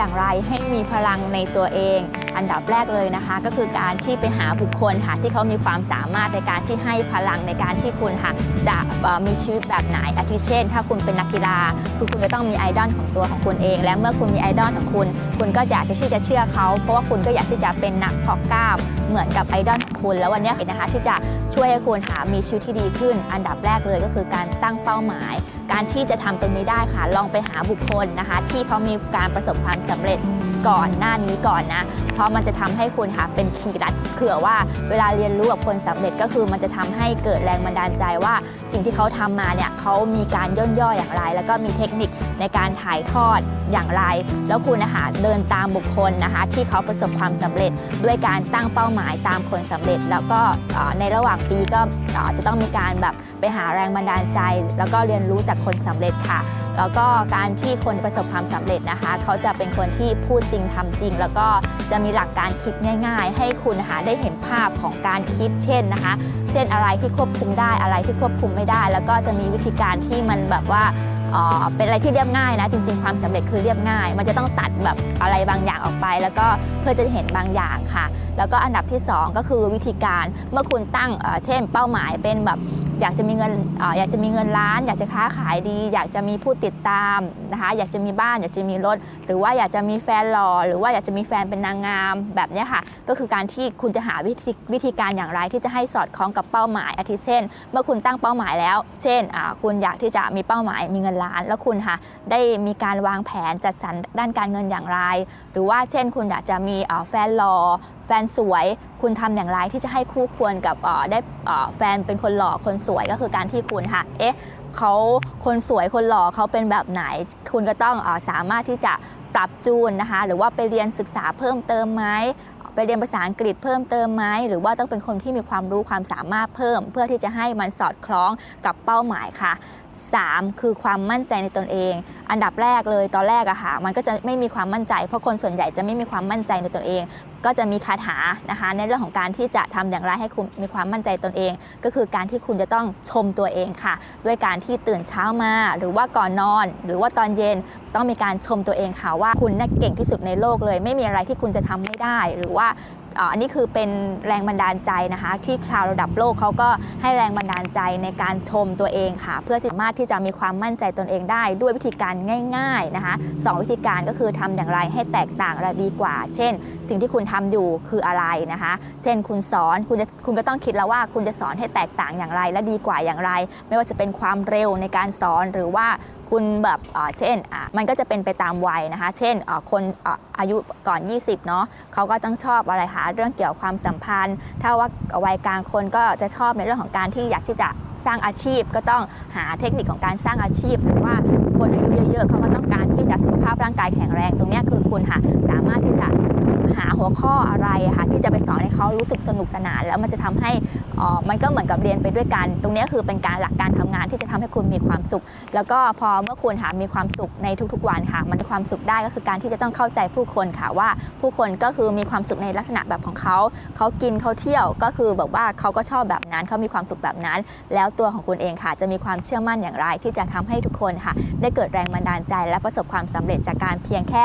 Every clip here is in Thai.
อย่างไรให้มีพลังในตัวเอง อันดับแรกเลยนะคะ ก็คือการที่ไปหาบุคคลค่ะที่เขามีความสามารถในการที่ให้พลังในการที่คุณค่ะจะมีชีวิตแบบไหนอาทิเช่น ถ้าคุณเป็นนักกีฬาคือคุณจะต้องมีไอดอลของตัวของคุณเอง และเมื่อคุณมีไอดอลของคุณ คุณก็อยากจะที่จะเชื่อเขา เพราะว่าคุณก็อยากที่จะเป็นนักเพาะกล้ามเหมือนกับไอดอลของคุณ แล้ววันนี้นะคะที่จะช่วยให้คุณหามีชีวิตที่ดีขึ้น อันดับแรกเลยก็คือการตั้งเป้าหมาย การที่จะทำตรงนี้ได้ค่ะ ลองไปหาบุคคลนะคะ ที่เขามีการประสบความสำเร็จก่อนหน้านี้ก่อนนะ เพราะมันจะทำให้คุณค่ะเป็นคีย์ลัดเผื่อว่าเวลาเรียนรู้กับคนสำเร็จก็คือมันจะทำให้เกิดแรงบันดาลใจว่า สิ่งที่เขาทำมาเนี่ยเขามีการย่นย่ออย่างไร แล้วก็มีเทคนิคในการถ่ายทอดอย่างไร แล้วคุณนะคะเดินตามบุคคลนะคะ ที่เขาประสบความสำเร็จด้วยการตั้งเป้าหมายตามคนสำเร็จ แล้วก็ในระหว่างปีก็จะต้องมีการแบบไปหาแรงบันดาลใจ แล้วก็เรียนรู้จากคนสำเร็จค่ะ แล้วก็การที่คนประสบความสำเร็จนะคะ เขาจะเป็นคนที่พูดจริงทำจริง แล้วก็จะมีหลักการคิดง่าย ๆ ให้คุณนะคะได้เห็นภาพของการคิดเช่นนะคะ เช่นอะไรที่ควบคุมได้อะไรที่ควบคุมไม่ได้ แล้วก็จะมีวิธีการที่มันแบบว่าเป็นอะไรที่เรียบง่ายนะ จริง ๆ ความสำเร็จคือเรียบง่าย มันจะต้องตัดแบบอะไรบางอย่างออกไป แล้วก็เพื่อจะเห็นบางอย่างค่ะ แล้วก็อันดับที่ 2 ก็คือวิธีการเมื่อคุณตั้งเช่น เป้าหมายเป็นแบบ อยากจะมีเงินออยากจะมีเงินล้าน อยากจะค้าขายดี อยากจะมีผู้ติดตามนะคะอยากจะมีบ้าน อยากจะมีรถ หรือว่าอยากจะมีแฟนหล่อหรือว่าอยากจะมีแฟนเป็นนางงามแบบนี้ค่ะ ก็คือการที่คุณจะหาวิธีวิธีการอย่างไรที่จะให้สอดคล้องกับเป้าหมายอาทิเช่น เมื่อคุณตั้งเป้าหมายแล้ว เช่นคุณอยากที่จะมีเป้าหมายมีเงินล้าน แล้วคุณค่ะได้มีการวางแผนจัดสรรด้านการเงินอย่างไร หรือว่าเช่น คุณอยากจะมีแฟนหล่อแฟนสวย คุณทำอย่างไรที่จะให้คู่ควรกับได้แฟนเป็นคนหล่อคนสวยก็คือการที่คุณค่ะ เอ๊ะเขาคนสวยคนหล่อเขาเป็นแบบไหน คุณก็ต้องอสามารถที่จะปรับจูนนะคะ หรือว่าไปเรียนศึกษาเพิ่มเติมไหมไปเรียนภาษาอังกฤษเพิ่มเติมไหมหรือว่าต้องเป็นคนที่มีความรู้ความสามารถเพิ่ม เพื่อที่จะให้มันสอดคล้องกับเป้าหมายค่ะ 3 คือความมั่นใจในตนเอง อันดับแรกเลยตอนแรกอะค่ะมันก็จะไม่มีความมั่นใจ เพราะคนส่วนใหญ่จะไม่มีความมั่นใจในตนเอง ก็จะมีคาถานะคะ ในเรื่องของการที่จะทำอย่างไรให้คุณมีความมั่นใจตนเอง ก็คือการที่คุณจะต้องชมตัวเองค่ะ ด้วยการที่ตื่นเช้ามา หรือว่าก่อนนอน หรือว่าตอนเย็นต้องมีการชมตัวเองค่ะว่าคุณน่ะเก่งที่สุดในโลกเลย ไม่มีอะไรที่คุณจะทำไม่ได้หรือว่า อันนี้คือเป็นแรงบันดาลใจนะคะ ที่ชาวระดับโลกเขาก็ให้แรงบันดาลใจในการชมตัวเองค่ะ เพื่อสามารถที่จะมีความมั่นใจตนเองได้ ด้วยวิธีการง่าย ๆนะคะสองวิธีการก็คือทำอย่างไรให้แตกต่างและดีกว่า เช่น สิ่งที่คุณทำอยู่คืออะไรนะคะ เช่นคุณสอนคุณจะคุณก็ต้องคิดแล้วว่าคุณจะสอนให้แตกต่างอย่างไร และดีกว่าอย่างไร ไม่ว่าจะเป็นความเร็วในการสอนหรือว่า คุณแบบเช่นมันก็จะเป็นไปตามวัยนะคะ เช่นคนอายุก่อน 20เนาะเขาก็ต้องชอบอะไรคะเรื่องเกี่ยวกับความสัมพันธ์ ถ้าว่าวัยกลางคนก็จะชอบในเรื่องของการที่อยากที่จะสร้างอาชีพก็ต้องหาเทคนิคของการสร้างอาชีพ หรือว่าคนอายุเยอะๆเขาก็ต้องการที่จะสุขภาพร่างกายแข็งแรง ตรงนี้คือคุณค่ะสามารถที่จะ หาหัวข้ออะไรค่ะที่จะไปสอนให้เขารู้สึกสนุกสนาน แล้วมันจะทำให้อ่อมันก็เหมือนกับเรียนไปด้วยกัน ตรงนี้คือเป็นการหลักการทำงานที่จะทำให้คุณมีความสุข แล้วก็พอเมื่อคุณค่ะมีความสุขในทุกๆวันค่ะ มันความสุขได้ก็คือการที่จะต้องเข้าใจผู้คนค่ะว่า ผู้คนก็คือมีความสุขในลักษณะแบบของเขา เขากินเขาเที่ยวก็คือแบบว่าเขาก็ชอบแบบนั้นเขามีความสุขแบบนั้น แล้วตัวของคุณเองค่ะจะมีความเชื่อมั่นอย่างไร ที่จะทำให้ทุกคนค่ะ ได้เกิดแรงบันดาลใจและประสบความสำเร็จจากการเพียงแค่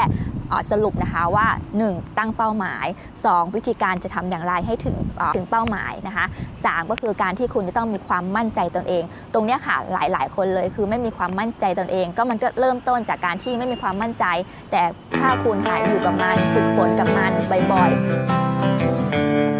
สรุปนะคะว่า 1. ตั้งเป้าหมาย 2. วิธีการจะทำอย่างไรให้ถึงถึงเป้าหมายนะคะ3ก็คือการที่คุณจะต้องมีความมั่นใจตนเอง ตรงนี้ค่ะหลาย ๆ คนเลยคือไม่มีความมั่นใจตนเอง ก็มันก็เริ่มต้นจากการที่ไม่มีความมั่นใจ แต่ถ้าคุณค่ะอยู่กับมันฝึกฝนกับมันบ่อยๆ